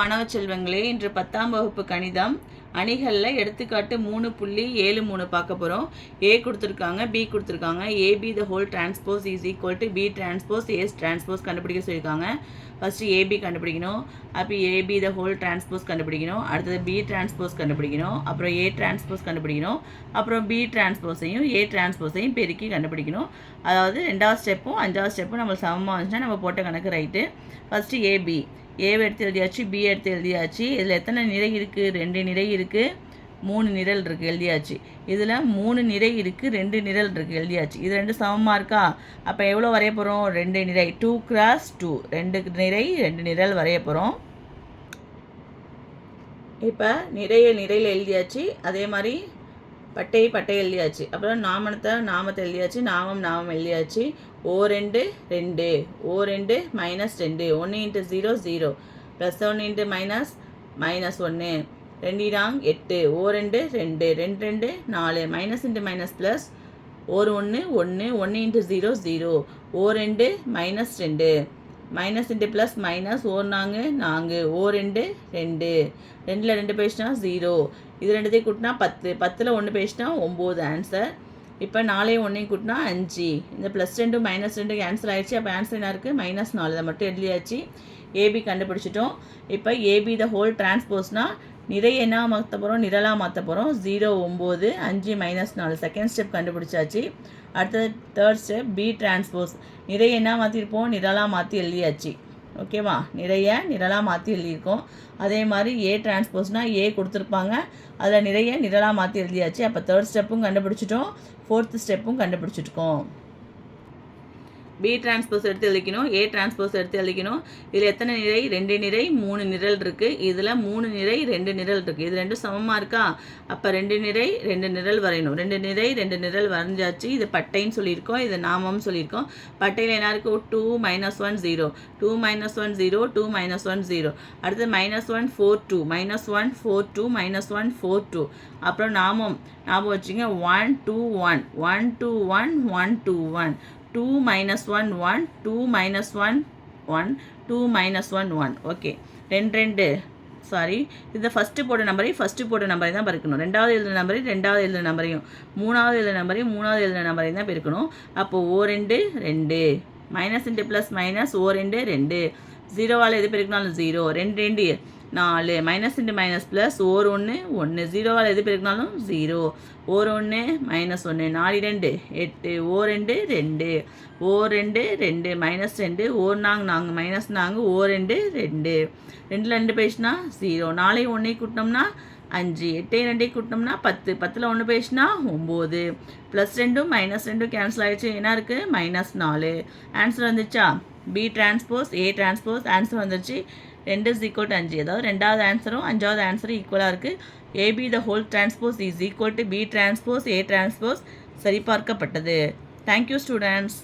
மாணவ செல்வங்களே இன்று பத்தாம் வகுப்பு கணிதம். அணிகளில் எடுத்துக்காட்டு மூணு புள்ளி ஏழு மூணு பார்க்க போகிறோம் ஏ கொடுத்துருக்காங்க பி கொடுத்துருக்காங்க. AB the whole transpose is equal to B transpose A transpose கண்டுபிடிக்க சொல்லியிருக்காங்க. ஃபஸ்ட்டு ஏபி கண்டுபிடிக்கணும். அப்போ ஏபி த ஹோல் டிரான்ஸ்போஸ் கண்டுபிடிக்கணும். அடுத்தது பி டிரான்ஸ்போஸ் கண்டுபிடிக்கணும். அப்புறம் ஏ டிரான்ஸ்போஸ் கண்டுபிடிக்கணும். அப்புறம் பி டிரான்ஸ்போஸையும் ஏ டிரான்ஸ்போஸையும் பெருக்கி கண்டுபிடிக்கணும். அதாவது ரெண்டாவது ஸ்டெப்பும் அஞ்சாவது ஸ்டெப்பும் நம்ம சமமாக வந்துச்சுன்னா நம்ம போட்ட கணக்கு ரைட்டு ஃபஸ்ட்டு ஏபி ஏவை எடுத்து எழுதியாச்சு பி எடுத்து எழுதியாச்சு. இதில் எத்தனை நிறை இருக்குது ரெண்டு நிறை இருக்குது மூணு நிரல் இருக்குது எழுதியாச்சு. இதில் மூணு நிறை இருக்குது ரெண்டு நிரல் இருக்குது எழுதியாச்சு. இது ரெண்டு சமமாக இருக்கா? அப்போ எவ்வளோ வரைய போகிறோம் ரெண்டு நிறை. டூ கிராஸ் டூ ரெண்டு நிறை ரெண்டு நிரல் வரைய போகிறோம் இப்போ நிறைய நிறையில் எழுதியாச்சு. அதே மாதிரி பட்டை பட்டை எழுதியாச்சு. அப்புறம் நாமனத்தை நாமத்தை எழுதியாச்சு. நாமம் நாமம் எழுதியாச்சு. ஓ ரெண்டு ரெண்டு. ஓ ரெண்டு மைனஸ் ரெண்டு. ஒன்று இன்ட்டு ஜீரோ ஜீரோ ப்ளஸ் ஒன்று இன்ட்டு மைனஸ் மைனஸ் ஒன்று ரெண்டு இராங் எட்டு. ஓ ரெண்டு ரெண்டு. ரெண்டு ரெண்டு நாலு. மைனஸ் இன்ட்டு மைனஸ் ப்ளஸ் ஒரு ஒன்று ஒன்று ஒன்று இன்ட்டு ஜீரோ ஜீரோ ஓ ரெண்டு மைனஸ் ரெண்டு. மைனஸ் இன்ட்டு ப்ளஸ் மைனஸ் ஓர் நாங்கு நான்கு ஓ ரெண்டு ரெண்டு. ரெண்டில் ரெண்டு பேசினா ஜீரோ இது ரெண்டுத்தையும் கூட்டினா பத்து. பத்தில் ஒன்று பேசினா ஒம்பது ஆன்சர் இப்போ நாளையும் ஒன்றையும் கூட்டினா அஞ்சு. இந்த ப்ளஸ் ரெண்டு மைனஸ் ரெண்டு கேன்சல் ஆகிடுச்சு அப்போ ஆன்சர் என்ன இருக்குது மைனஸ் நாலு. இதை மட்டும் எழுதியாச்சு. ஏபி கண்டுபிடிச்சிட்டோம். இப்போ ஏபி த ஹோல் டிரான்ஸ்போஸ்னால் நிறைய என்ன மாற்ற போகிறோம் நிரலாக மாற்ற போகிறோம் ஜீரோ ஒம்பது அஞ்சு மைனஸ் நாலு செகண்ட் ஸ்டெப் கண்டுபிடிச்சாச்சு. அடுத்தது தேர்ட் ஸ்டெப் பி டிரான்ஸ்போஸ் நிறைய என்ன மாற்றிருப்போம் நிரலாக மாற்றி எழுதியாச்சு. ஓகேவா நிறைய நிரலாக மாற்றி எழுதியிருக்கோம். அதே மாதிரி ஏ டிரான்ஸ்போஸ்னால் ஏ கொடுத்துருப்பாங்க. அதில் நிறைய நிரலாக மாற்றி எழுதியாச்சு. அப்போ தேர்ட் ஸ்டெப்பும் கண்டுபிடிச்சிட்டோம். ஃபோர்த்து ஸ்டெப்பும் கண்டுபிடிச்சிருக்கோம் பி டிரான்ஸ்போஸ் எடுத்து எழுதிக்கணும். ஏ டிரான்ஸ்போஸ் எடுத்து எழுதிக்கணும். இதில் எத்தனை நிறை? ரெண்டு நிறை மூணு நிரல் இருக்குது இதில் மூணு நிறை ரெண்டு நிரல் இருக்குது இது ரெண்டும் சமமாக இருக்கா? அப்போ ரெண்டு நிறை ரெண்டு நிரல் வரையணும். ரெண்டு நிறை ரெண்டு நிரல் வரைஞ்சாச்சு. இது பட்டைன்னு சொல்லியிருக்கோம். இது நாமம் சொல்லியிருக்கோம். பட்டையில் என்ன இருக்கும் two minus one zero two minus one zero two minus one zero அடுத்து minus one four two minus one four two minus one four two அப்புறம் நாமம். ஞாபகம் வச்சுங்க one two one one two one one two one two minus one one two minus one one two minus one one okay ரெண்டு ரெண்டு. Sorry இந்த first போட்ட நம்பரையும் first போட்ட நம்பரையும் தான் பெருக்கணும். ரெண்டாவது எழுதுன நம்பரையும் ரெண்டாவது எழுதுன நம்பரையும் மூணாவது எழுதுன நம்பரையும் மூணாவது எழுதுன நம்பரையும் தான் பெருக்கணும். அப்போது ஓ ரெண்டு ரெண்டு. மைனஸ் ரெண்டு ப்ளஸ் மைனஸ் ஓ ரெண்டு ரெண்டு. ஜீரோவால் எது பெருக்கினாலும் ஜீரோ ரெண்டு ரெண்டு. நாலு. மைனஸ் இன்ட்டு மைனஸ் ப்ளஸ் ஓர் ஒன்று ஒன்று ஜீரோவால் எது பெருக்கினாலும் ஜீரோ ஓர் ஒன்று மைனஸ் ஒன்று நாலு ரெண்டு எட்டு ஓ ரெண்டு ரெண்டு. ஓ ரெண்டு ரெண்டு. மைனஸ் ரெண்டு ஓர் நாங்க நாங்கள் மைனஸ் நாங்கள் ஓ ரெண்டு ரெண்டு. ரெண்டில் ரெண்டு பேசினா ஜீரோ நாளை ஒன்றை கூட்டினோம்னா அஞ்சு. எட்டையும் ரெண்டையும் கூட்டினோம்னா பத்து. பத்தில் ஒன்று பேசினா ஒம்பது ப்ளஸ் ரெண்டும் மைனஸ் ரெண்டும் கேன்சல் ஆகிடுச்சு என்ன இருக்குது மைனஸ் நாலு. ஆன்சர் வந்துச்சா? B transpose A transpose answer வந்துருச்சு. ரெண்டு இஸ் ஈக்குவல் டு அஞ்சு. அதாவது ரெண்டாவது ஆன்சரும் அஞ்சாவது ஆன்சரும் ஈக்குவலாக இருக்குது AB the whole transpose is equal to B transpose A transpose சரிபார்க்கப்பட்டது. Thank you students